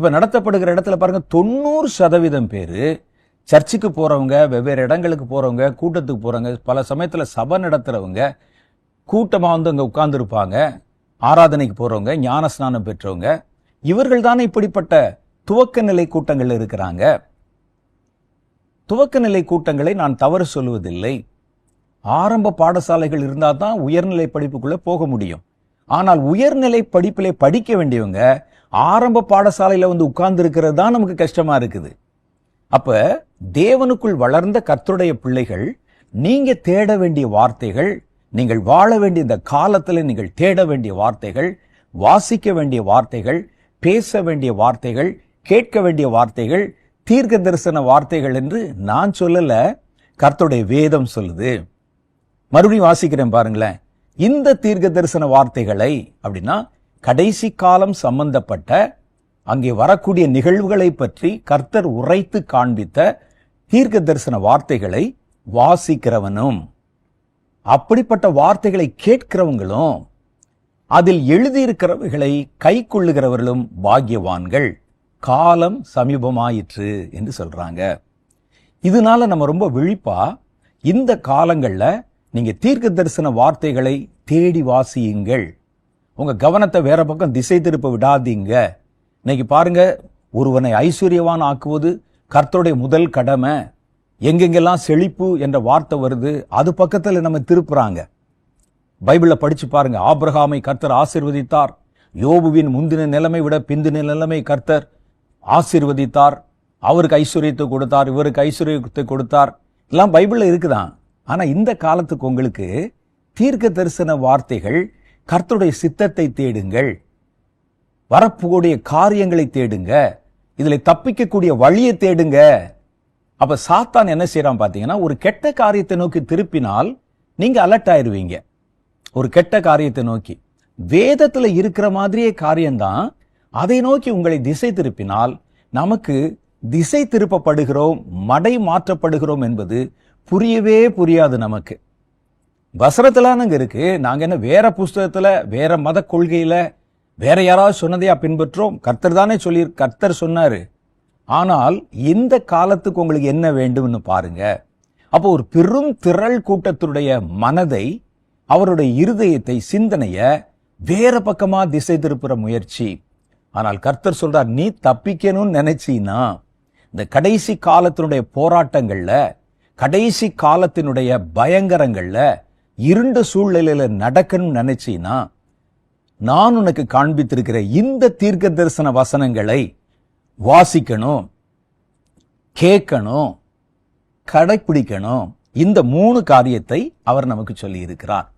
இப்போ நடத்தப்படுகிற இடத்துல பாருங்கள் தொண்ணூறு சதவீதம் பேர் சர்ச்சுக்கு போகிறவங்க வெவ்வேறு இடங்களுக்கு போகிறவங்க கூட்டத்துக்கு போகிறவங்க பல சமயத்தில் சபை நடத்துகிறவங்க கூட்டமாக வந்து அங்கே உட்கார்ந்துருப்பாங்க ஆராதனைக்கு போகிறவங்க ஞான ஸ்நானம் பெற்றவங்க இவர்கள் தானே இப்படிப்பட்ட துவக்க நிலை கூட்டங்கள் இருக்கிறாங்க. துவக்க நிலை கூட்டங்களை நான் தவறு சொல்லுவதில்லை. ஆரம்ப பாடசாலைகள் இருந்தால் தான் உயர்நிலை படிப்புக்குள்ளே போக முடியும். ஆனால் உயர்நிலை படிப்பிலே படிக்க வேண்டியவங்க ஆரம்ப பாடசாலையில் வந்து உட்கார்ந்துருக்கிறது தான் நமக்கு கஷ்டமாக இருக்குது. அப்போ தேவனுக்குள் வளர்ந்த கர்த்தருடைய பிள்ளைகள் நீங்கள் தேட வேண்டிய வார்த்தைகள் நீங்கள் வாழ வேண்டிய இந்த காலத்தில் நீங்கள் தேட வேண்டிய வார்த்தைகள் வாசிக்க வேண்டிய வார்த்தைகள் பேச வேண்டிய வார்த்தைகள் கேட்க வேண்டிய வார்த்தைகள் தீர்க்க தரிசன வார்த்தைகள் என்று நான் சொல்லலை கர்த்தருடைய வேதம் சொல்லுது. மறுபடியும் வாசிக்கிறேன் பாருங்களேன். இந்த தீர்க்க தரிசன வார்த்தைகளை அப்படின்னா கடைசி காலம் சம்பந்தப்பட்ட அங்கே வரக்கூடிய நிகழ்வுகளை பற்றி கர்த்தர் உரைத்து காண்பித்த தீர்க்க தரிசன வார்த்தைகளை வாசிக்கிறவனும் அப்படிப்பட்ட வார்த்தைகளை கேட்கிறவங்களும் அதில் எழுதியிருக்கிறவைகளை கை கொள்ளுகிறவர்களும் பாக்கியவான்கள். காலம் சமீபமாயிற்று என்று சொல்றாங்க. இதனால நம்ம ரொம்ப விழிப்பா இந்த காலங்களில் நீங்க தீர்க்க தரிசன வார்த்தைகளை தேடி வாசியுங்கள். உங்கள் கவனத்தை வேற பக்கம் திசை திருப்ப விடாதீங்க. இன்னைக்கு பாருங்க ஒருவனை ஐஸ்வர்யவான் ஆக்குவது கர்த்தருடைய முதல் கடமை. எங்கெங்கெல்லாம் செழிப்பு என்ற வார்த்தை வருது அது பக்கத்தில் நம்ம திருப்புறாங்க. பைபிளில் படித்து பாருங்க ஆப்ரஹாமை கர்த்தர் ஆசிர்வதித்தார். யோபுவின் முந்தின நிலைமை விட பிந்தின நிலைமை கர்த்தர் ஆசிர்வதித்தார். அவருக்கு ஐஸ்வர்யத்தை கொடுத்தார் இவருக்கு ஐஸ்வர்யத்தை கொடுத்தார். எல்லாம் பைபிளில் இருக்குதான். ஆனால் இந்த காலத்துக்கு உங்களுக்கு தீர்க்க தரிசன வார்த்தைகள் கர்த்தருடைய சித்தத்தை தேடுங்கள். வரக்கூடிய காரியங்களை தேடுங்க. இதில் தப்பிக்கக்கூடிய வழியை தேடுங்க. அப்ப சாத்தான் என்ன செய்யறான் பாத்தீங்கன்னா ஒரு கெட்ட காரியத்தை நோக்கி திருப்பினால் நீங்க அலர்ட் ஆயிடுவீங்க ஒரு கெட்ட காரியத்தை நோக்கி. வேதத்தில் இருக்கிற மாதிரியே காரியம்தான். அதை நோக்கி உங்களை திசை திருப்பினால் நமக்கு திசை திருப்பப்படுகிறோம் மடை மாற்றப்படுகிறோம் என்பது புரியவே புரியாது நமக்கு. வசனத்துலானுங்க இருக்கு. நாங்கள் என்ன வேற புஸ்தகத்தில் வேற மத கொள்கையில் வேற யாராவது சொன்னதையா பின்பற்றோம் கர்த்தர் தானே சொல்லி கர்த்தர் சொன்னார். ஆனால் இந்த காலத்துக்கு உங்களுக்கு என்ன வேண்டும்னு பாருங்க. அப்போ ஒரு பெரும் திரள் கூட்டத்துடைய மனதை அவருடைய இருதயத்தை சிந்தனைய வேற பக்கமாக திசை திருப்புற முயற்சி. ஆனால் கர்த்தர் சொல்றார் நீ தப்பிக்கணும்னு நினைச்சீனா இந்த கடைசி காலத்தினுடைய போராட்டங்களில் கடைசி காலத்தினுடைய பயங்கரங்களில் இருண்ட சூழ்நிலையில நடக்கணும்னு நினைச்சீனா நான் உனக்கு காண்பித்திருக்கிற இந்த தீர்க்க தரிசன வசனங்களை வாசிக்கணும் கேட்கணும் கடைப்பிடிக்கணும். இந்த மூணு காரியத்தை அவர் நமக்கு சொல்லி இருக்கிறார்